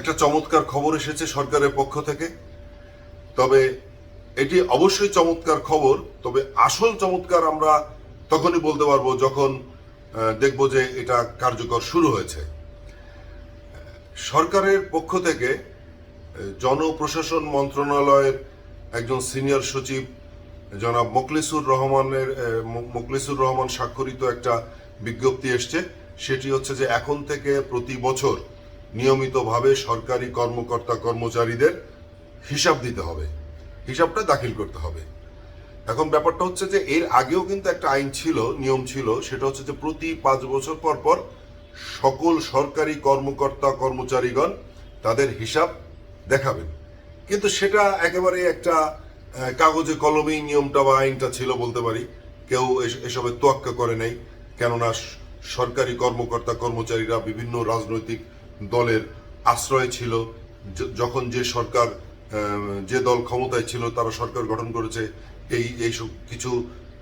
একটা চমৎকার খবর এসেছে সরকারের পক্ষ থেকে। তবে এটি অবশ্যই চমৎকার খবর, তবে আসল চমৎকার আমরা তখনই বলতে পারব যখন দেখব যে এটা কার্যকর শুরু হয়েছে। সরকারের পক্ষ থেকে জনপ্রশাসন মন্ত্রণালয়ের একজন সিনিয়র সচিব জনাব মোকলেসুর রহমানের মোকলেসুর রহমান স্বাক্ষরিত একটা বিজ্ঞপ্তি এসছে। সেটি হচ্ছে যে এখন থেকে প্রতি বছর নিয়মিতভাবে সরকারি কর্মকর্তা কর্মচারীদের হিসাব দিতে হবে, হিসাবটা দাখিল করতে হবে। এখন ব্যাপারটা হচ্ছে যে এর আগেও কিন্তু একটা আইন ছিল, নিয়ম ছিল, সেটা হচ্ছে যে প্রতি পাঁচ বছর পর পর সকল সরকারি কর্মকর্তা কর্মচারীগণ তাদের হিসাব দেখাবেন। কিন্তু সেটা একেবারে একটা কাগজে কলমেই নিয়মটা বা আইনটা ছিল বলতে পারি। কেউ এস- এসবের তোয়াক্কা করে নাই। কেননা সরকারি কর্মকর্তা কর্মচারীরা বিভিন্ন রাজনৈতিক দলের আশ্রয় ছিল যখন যে সরকার যে দল ক্ষমতায় ছিল, তারা সরকার গঠন করেছে, এই এইসব কিছু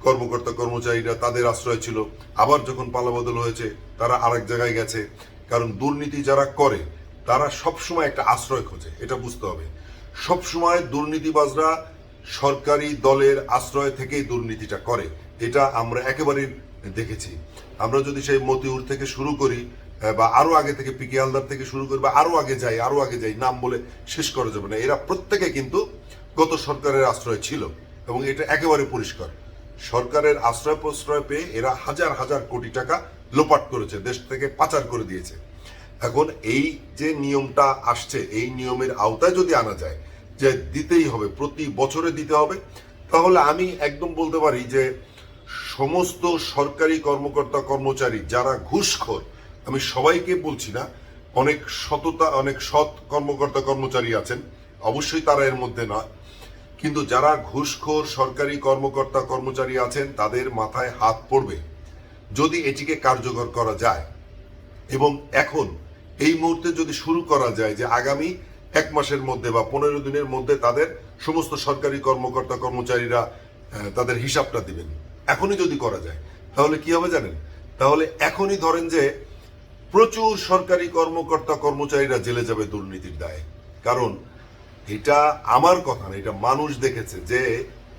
কর্মকর্তা কর্মচারীরা তাদের আশ্রয় ছিল। আবার যখন পালাবদল হয়েছে, তারা আরেক জায়গায় গেছে। কারণ দুর্নীতি যারা করে, তারা সবসময় একটা আশ্রয় খোঁজে, এটা বুঝতে হবে। সবসময় দুর্নীতিবাজরা সরকারি দলের আশ্রয় থেকেই দুর্নীতিটা করে, এটা আমরা একেবারেই দেখেছি। আমরা যদি সেই মতিউর থেকে শুরু করি বা আরও আগে থেকে পিকে হালদার থেকে শুরু করে বা আরও আগে যাই, আরও আগে যাই, নাম বলে শেষ করা যাবে না। এরা প্রত্যেকে কিন্তু গত সরকারের আশ্রয় ছিল এবং এটা একেবারে পরিষ্কার। সরকারের আশ্রয় প্রশ্রয় পেয়ে এরা হাজার হাজার কোটি টাকা লোপাট করেছে, দেশ থেকে পাচার করে দিয়েছে। এখন এই যে নিয়মটা আসছে, এই নিয়মের আওতায় যদি আনা যায়, যে দিতেই হবে, প্রতি বছরে দিতে হবে, তাহলে আমি একদম বলতে পারি যে সমস্ত সরকারি কর্মকর্তা কর্মচারী যারা ঘুষখোর আমি সবাইকে বলছি না, অনেক সততা, অনেক সৎ কর্মকর্তা কর্মচারী আছেন, অবশ্যই তারা এর মধ্যে না কিন্তু যারা ঘুষখোর, সরকারি কর্মকর্তা কর্মচারী আছেন, তাদের মাথায় হাত পড়বে যদি এটিকে কার্যকর করা যায়। এবং এখন এই মুহূর্তে যদি শুরু করা যায় যে আগামী এক মাসের মধ্যে বা পনেরো দিনের মধ্যে তাদের সমস্ত সরকারি কর্মকর্তা কর্মচারীরা তাদের হিসাবটা দিবেন। এখনই যদি করা যায়, তাহলে কি হবে জানেন? তাহলে এখনই ধরেন যে প্রচুর সরকারি কর্মকর্তা কর্মচারীরা জেলে যাবে দুর্নীতির দায়ে। কারণ এটা আমার কথা না, এটা মানুষ দেখেছে যে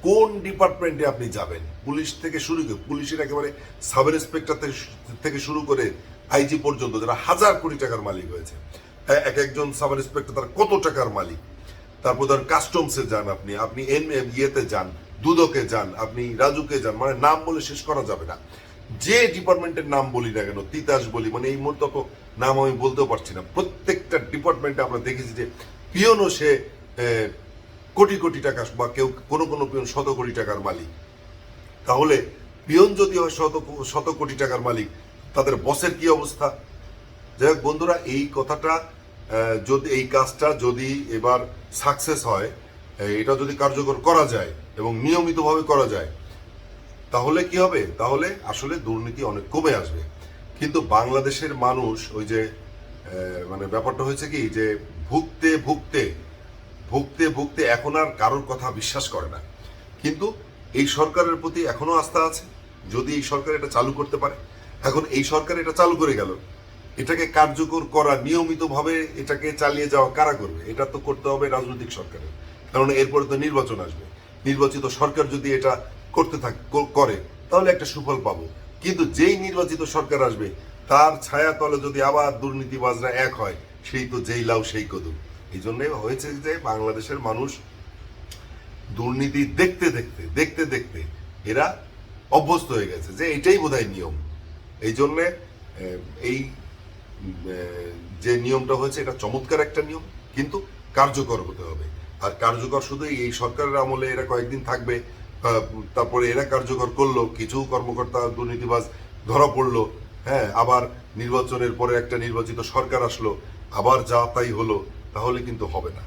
কোন ডিপার্টমেন্টে আপনি যাবেন। পুলিশ থেকে শুরু করে, পুলিশের একেবারে সাব ইন্সপেক্টর থেকে শুরু করে আইজি পর্যন্ত যারা হাজার কোটি টাকার মালিক হয়েছে এক একজন সাব ইন্সপেক্টর তার কত টাকার মালিক? তারপর ধর কাস্টমসে যান আপনি আপনি এন ইয়েতে যান, দুদকে যান, আপনি রাজুকে যান মানে নাম বলে শেষ করা যাবে না। যে ডিপার্টমেন্টের নাম বলি না কেন, তিতাস বলি মানে এই মুহূর্তে নাম আমি বলতেও পারছি না। প্রত্যেকটা ডিপার্টমেন্টে আমরা দেখেছি যে পিয়নও সে কোটি কোটি টাকা বা কেউ কোনো কোনো পিয়ন শত কোটি টাকার মালিক। তাহলে পিয়ন যদি হয় শত শত কোটি টাকার মালিক, তাদের বসের কি অবস্থা? যাই হোক বন্ধুরা, এই কথাটা যদি, এই কাজটা যদি এবার সাকসেস হয় এটা যদি কার্যকর করা যায় এবং নিয়মিতভাবে করা যায় তাহলে কি হবে? তাহলে আসলে দুর্নীতি অনেক কমে আসবে। কিন্তু বাংলাদেশের মানুষ ওই যে মানে ব্যাপারটা হয়েছে কি যে, ভুগতে ভুগতে ভুগতে ভুগতে এখন আর কারোর কথা বিশ্বাস করে না। কিন্তু এই সরকারের প্রতি এখনও আস্থা আছে। যদি এই সরকার এটা চালু করতে পারে, এখন এই সরকার এটা চালু করে গেল। এটাকে কার্যকর করা নিয়মিতভাবে এটাকে চালিয়ে যাওয়া কারা করবে? এটা তো করতে হবে রাজনৈতিক সরকারের। কারণ এরপরে তো নির্বাচন আসবে। নির্বাচিত সরকার যদি এটা করতে থাক করে, তাহলে একটা সুফল পাবো। কিন্তু যেই নির্বাচিত সরকার আসবে, তার ছায়া তলে যদি আবার দুর্নীতিবাজরা এক হয়, সেই তো যেই লাউ, সেই কদু এই জন্য হয়েছে যে বাংলাদেশের মানুষ দুর্নীতি দেখতে দেখতে দেখতে দেখতে এরা অভ্যস্ত হয়ে গেছে, যে এটাই বোধহয় নিয়ম। এই জন্যে এই যে নিয়মটা হয়েছে, এটা চমৎকার একটা নিয়ম, কিন্তু কার্যকর হতে হবে। আর কার্যকর শুধু এই সরকারের আমলে এরা কয়েকদিন থাকবে তারপরে এরা কার্যকর করল, কিছু কর্মকর্তা দুর্নীতিবাজ ধরা পড়ল হ্যাঁ আবার নির্বাচনের পরে একটা নির্বাচিত সরকার আসলো, আবার যা তাই হলো, তাহলে কিন্তু হবে না।